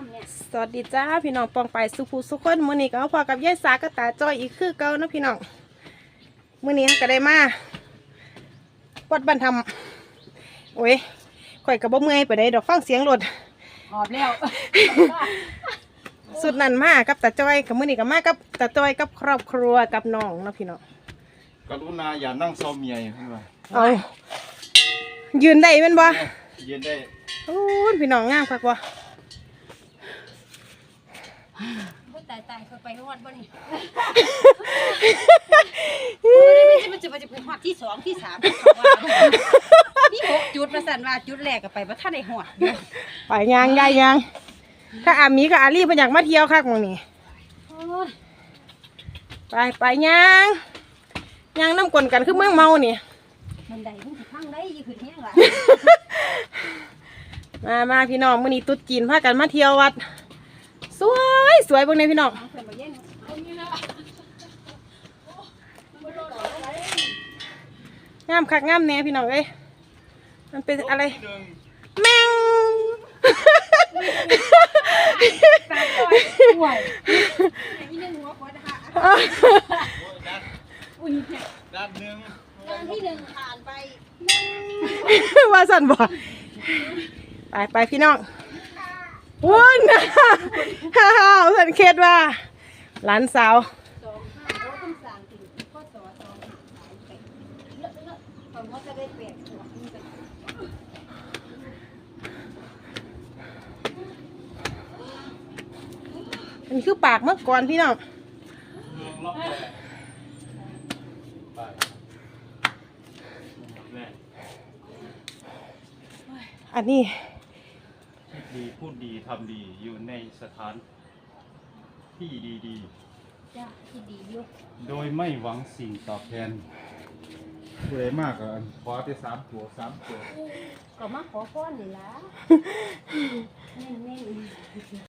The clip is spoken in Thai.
ำเนี่ยสวัสดีจ้าพี่น้องปองไปสุภูสุคนมื้อนี้ก็มาพอกับยายสากบตาจอยอีกคือเก่าเนาะพี่น้องมื้อนี้เราก็ได้มาวัดบันทำโอ้ยข่อยกับบ่เมื่อยไปได้ดอกฟังเสียงรถหอบแล้วสุดนั้นมากับตาจอยกับมื้อนี้ก็มากับตาจอยกับครอบครัวกับน้องเนาะพี่น้องกรุณาอย่านั่งเซาเมียเห็นไหมเอายืนได้แม่นบ่ยืนได้โอ้ยพี่น้องงามคักบ่ พูดตายตายเคยไปฮอดบ่นี่มันจะมันจะไปฮอดที่สองที่สามที่เขาว่านี่หกจุดมาสั่นว่าจุดแรกก็ไปบ่ทันได้ฮอดอยู่ไปยางยายยางถ้าอามีกับอาลี่เพิ่นอยากมาเที่ยวคักหมื้องนี้โอ้ยไปไปยางยางน้ำกลนกันคือเมืองเมานี่ มันได้มันสิพังได้ยี่ขึ้นแห้งล่ะมามาพี่น้องมื้อนี้ตุ๊ดจีนพากันมาเที่ยววัด สวยสวยเบิ่งในพี่น้องงามคักงามแน่พี่น้องเอ้ยมันเป็นอะไรแมงตาต่อยป่วยนี่งหัวขวดนะคะโอ้ยด้านอุ้ยเนี่ยด้านหนึ่งงานที่หนึ่งผ่านไปว่าสั่นบ่ไปไปพี่น้อง วุ้นฮ่าฮ่าสันเคดว่าหลานสาวสองห้าโอ้ต้องสั่งถึงข้อต่อสองห้าสามแปดเลอะเลอะผมว่าจะได้แปดหัวนี่กันอันนี้คือปากเมื่อก่อนพี่น้องเมืองล็อกแรกไปแรกอันนี้ ดดีพูดดีทำดีอยู่ในสถานที่ดีจ้าที่ดีอยู่ๆโดยไม่หวังสิ่งตอบแทนผู้ใดมากก็ขอไปสามตัวสามตัว ก็มาขอพรนี่ล่ะเน่นๆ